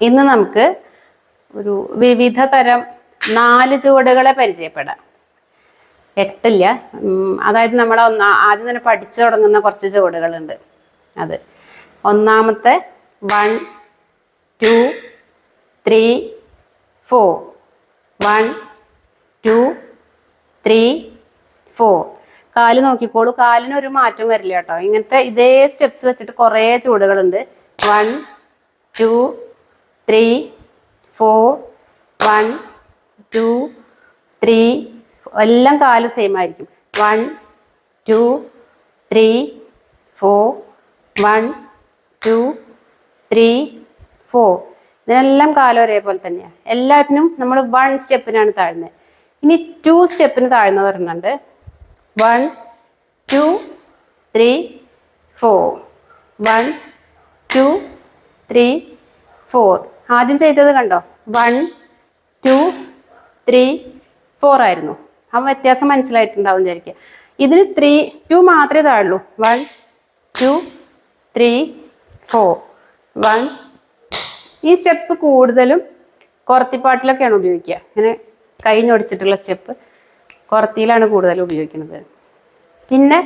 ഇന്ന് നമുക്ക് ഒരു വിവിധ തരം നാല് ചുവടുകളെ പരിചയപ്പെടാം. എട്ടില്ല. അതായത് നമ്മൾ ഒന്നാ ആദ്യം തന്നെ പഠിച്ചു തുടങ്ങുന്ന കുറച്ച് ചുവടുകളുണ്ട്. അത് ഒന്നാമത്തെ one two three four. One two three four. കാൽ നോക്കിക്കോളൂ. കാലിനൊരു മാറ്റം വരില്ല കേട്ടോ. ഇങ്ങനത്തെ ഇതേ സ്റ്റെപ്സ് വെച്ചിട്ട് കുറേ ചുവടുകളുണ്ട്. One two three four one two three എല്ലാം കാൽ സെയിം ആയിരിക്കും. One two three four one two three four. ഇതിനെല്ലാം കാലം ഒരേപോലെ തന്നെയാണ് എല്ലാത്തിനും നമ്മൾ വൺ സ്റ്റെപ്പിനാണ് താഴ്ന്നത് ഇനി ടു സ്റ്റെപ്പിന് താഴ്ന്ന പറയുന്നുണ്ട്. One two three four one two three four ആദ്യം ചെയ്തത് കണ്ടോ? വൺ ടു ത്രീ ഫോർ ആയിരുന്നു. ആ വ്യത്യാസം മനസ്സിലായിട്ടുണ്ടാവും വിചാരിക്കുക. ഇതിന് ത്രീ ടു മാത്രമേ താഴുള്ളൂ one two three four one ഈ സ്റ്റെപ്പ് കൂടുതലും കുറത്തിപ്പാട്ടിലൊക്കെയാണ് ഉപയോഗിക്കുക. ഇങ്ങനെ കൈ ഞൊടിച്ചിട്ടുള്ള സ്റ്റെപ്പ് കുറത്തിയിലാണ് കൂടുതലും ഉപയോഗിക്കുന്നത്. പിന്നെ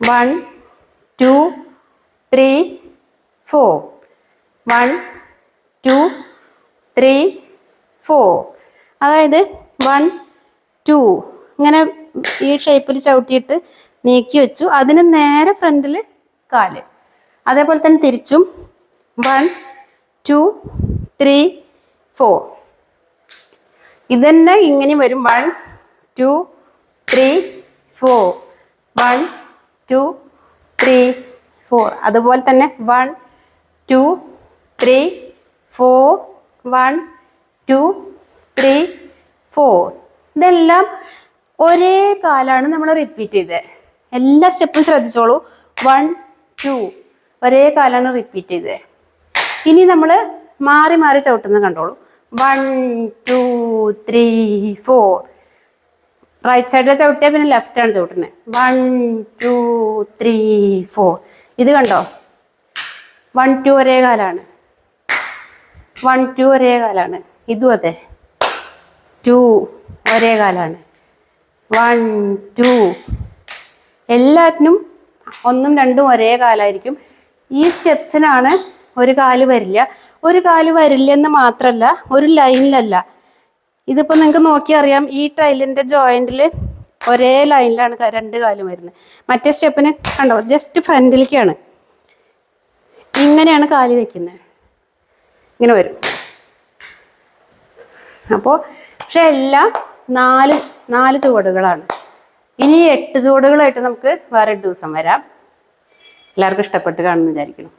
one two three four one two three four അതായത് വൺ ടു ഇങ്ങനെ ഈ ഷേപ്പിൽ ചവിട്ടിയിട്ട് നീക്കി വെച്ചു. അതിന് നേരെ ഫ്രണ്ടിൽ കാൽ. അതേപോലെ തന്നെ തിരിച്ചും വൺ ടു ത്രീ ഫോർ ഇതന്നെ ഇങ്ങനെ വരും. One two three four one two three four അതുപോലെ തന്നെ one two three four one two three four. ഇതെല്ലാം ഒരേ കാലാണ് നമ്മൾ റിപ്പീറ്റ് ചെയ്തത് എല്ലാ സ്റ്റെപ്പും ശ്രദ്ധിച്ചോളൂ. One two. ഒരേ കാലാണ് റിപ്പീറ്റ് ചെയ്തത് ഇനി നമ്മൾ മാറി മാറി ചവിട്ടുന്നത് കണ്ടോളൂ. One two three four. Right സൈഡിലെ ചവിട്ടിയാൽ പിന്നെ ലെഫ്റ്റ് ആണ് ചവിട്ടുന്നത് വൺ ടു ത്രീ ഫോർ. ഇത് കണ്ടോ? വൺ ടു ഒരേ കാലാണ്. വൺ ടു ഒരേ കാലാണ്. ഇതും അതെ. ടു ഒരേ കാലാണ്. One two. എല്ലാറ്റിനും ഒന്നും രണ്ടും ഒരേ കാലായിരിക്കും. ഈ സ്റ്റെപ്സിനാണ് ഒരു കാൽ വരില്ല. ഒരു കാൽ വരില്ലെന്ന് മാത്രമല്ല ഒരു ലൈനിലല്ല. ഇതിപ്പോൾ നിങ്ങൾക്ക് നോക്കിയറിയാം ഈ ടൈലിന്റെ ജോയിന്റിൽ ഒരേ ലൈനിലാണ് രണ്ട് കാലും വരുന്നത്. മറ്റേ സ്റ്റെപ്പിന് കണ്ടോ ജസ്റ്റ് ഫ്രണ്ടിലേക്കാണ്. ഇങ്ങനെയാണ് കാൽ വെക്കുന്നത്. ഇങ്ങനെ വരും. അപ്പോൾ പക്ഷെ എല്ലാം നാല് നാല് ചുവടുകളാണ്. ഇനി എട്ട് ചുവടുകളായിട്ട് നമുക്ക് വേറെ ദിവസം വരാം. എല്ലാവർക്കും ഇഷ്ടപ്പെട്ട് കാണുമെന്ന് വിചാരിക്കണം